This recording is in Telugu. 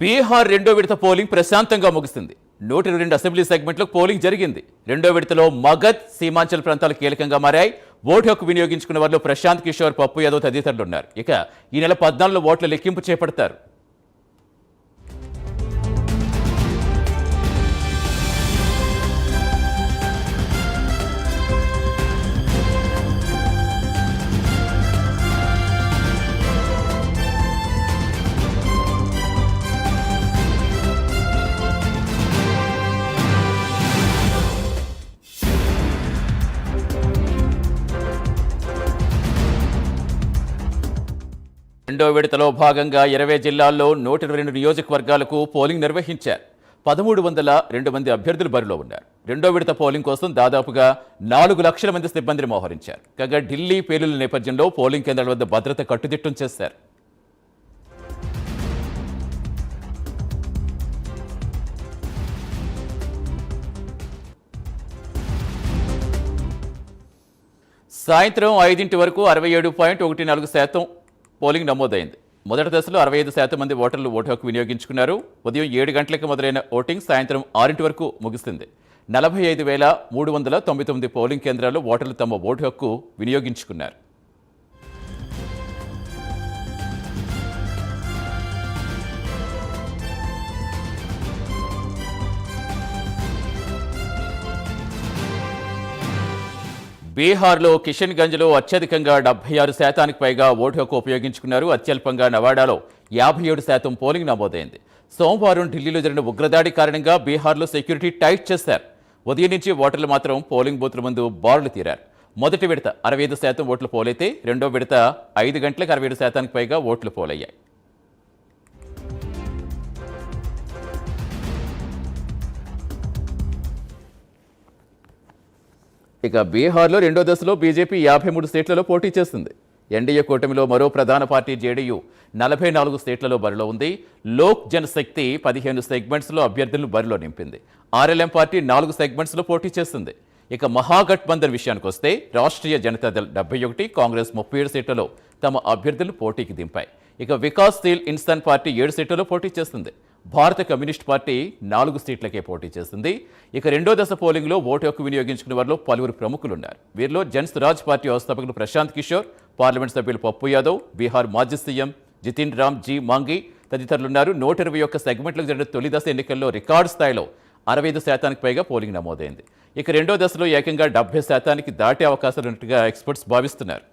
బీహార్ రెండో విడత పోలింగ్ ప్రశాంతంగా ముగిసింది నూట ఇరవై రెండు అసెంబ్లీ సెగ్మెంట్లో పోలింగ్ జరిగింది. రెండో విడతలో మగధ్ సీమాంచల్ ప్రాంతాలు కీలకంగా మారాయి. ఓటు హక్కు వినియోగించుకున్న వారిలో ప్రశాంత్ కిషోర్ పప్పు యాదవ్ తదితరులు ఉన్నారు ఇక ఈ నెల పద్నాలుగులో ఓట్ల లెక్కింపు చేపడతారు. రెండో విడతలో భాగంగా ఇరవై జిల్లాల్లో నూట ఇరవై రెండు నియోజకవర్గాలకు పోలింగ్ నిర్వహించారు. పదమూడు వందల రెండు మంది అభ్యర్థులు బరిలో ఉన్నారు. రెండో విడత పోలింగ్ కోసం దాదాపుగా నాలుగు లక్షల మంది సిబ్బందిని మోహరించారు. కాగా ఢిల్లీ పేలుల నేపథ్యంలో పోలింగ్ కేంద్రాల వద్ద భద్రత కట్టుదిట్టం చేశారు. సాయంత్రం ఐదింటి వరకు అరవై ఏడు పాయింట్ ఒకటి నాలుగు శాతం పోలింగ్ నమోదైంది. మొదటి దశలో అరవై ఐదు శాతం మంది ఓటర్లు ఓటు హక్కు వినియోగించుకున్నారు. ఉదయం ఏడు గంటలకు మొదలైన ఓటింగ్ సాయంత్రం ఆరింటి వరకు ముగిసింది నలభై ఐదు వేల మూడు వందల తొంభై తొమ్మిది పోలింగ్ కేంద్రాల్లో ఓటర్లు తమ ఓటు హక్కు వినియోగించుకున్నారు. బీహార్లో కిషన్ గంజ్లో అత్యధికంగా డెబ్బై ఆరు శాతానికి పైగా ఓటు హక్కు ఉపయోగించుకున్నారు. అత్యల్పంగా నవాడాలో యాభై ఏడు శాతం పోలింగ్ నమోదైంది. సోమవారం ఢిల్లీలో జరిగిన ఉగ్రదాడి కారణంగా బీహార్లో సెక్యూరిటీ టైట్ చేశారు. ఉదయం నుంచి ఓటర్లు మాత్రం పోలింగ్ బూత్ల ముందు బారులు తీరారు. మొదటి విడత అరవై ఐదు శాతం ఓట్లు పోలైతే రెండో విడత ఐదు గంటలకు అరవై ఏడు శాతానికి పైగా ఓట్లు పోలయ్యాయి. ఇక బీహార్లో రెండో దశలో బీజేపీ యాభై మూడు సీట్లలో పోటీ చేస్తుంది. ఎన్డీఏ కూటమిలో మరో ప్రధాన పార్టీ జేడీయూ నలభై నాలుగు సీట్లలో బరిలో ఉంది. లోక్ జనశక్తి పదిహేను సెగ్మెంట్స్లో అభ్యర్థులను బరిలో నింపింది. ఆర్ఎల్ఎం పార్టీ నాలుగు సెగ్మెంట్స్లో పోటీ చేస్తుంది. ఇక మహాగఠబంధన్ విషయానికి వస్తే రాష్ట్రీయ జనతాదళ్ డెబ్బై ఒకటి కాంగ్రెస్ ముప్పై ఏడు సీట్లలో తమ అభ్యర్థులు పోటీకి దింపాయి. ఇక వికాస్ తీల్ ఇన్స్టాన్ పార్టీ ఏడు సీట్లలో పోటీ చేస్తుంది. భారత కమ్యూనిస్ట్ పార్టీ నాలుగు సీట్లకే పోటీ చేసింది. ఇక రెండో దశ పోలింగ్లో ఓటు హక్కు వినియోగించుకున్న వారిలో పలువురు ప్రముఖులు ఉన్నారు వీరిలో జన్ స్వరాజ్ పార్టీ వ్యవస్థాపకులు ప్రశాంత్ కిషోర్ పార్లమెంట్ సభ్యులు పప్పు యాదవ్ బీహార్ మాజీ సీఎం జితిన్ రామ్ జీ మాంగి తదితరులున్నారు. నూట ఇరవై ఒక్క సెగ్మెంట్లకు జరిగిన తొలి దశ ఎన్నికల్లో రికార్డు స్థాయిలో అరవై ఐదు శాతానికి పైగా పోలింగ్ నమోదైంది. ఇక రెండో దశలో ఏకంగా డెబ్బై శాతానికి దాటే అవకాశాలు ఉన్నట్టుగా ఎక్స్పర్ట్స్ భావిస్తున్నారు.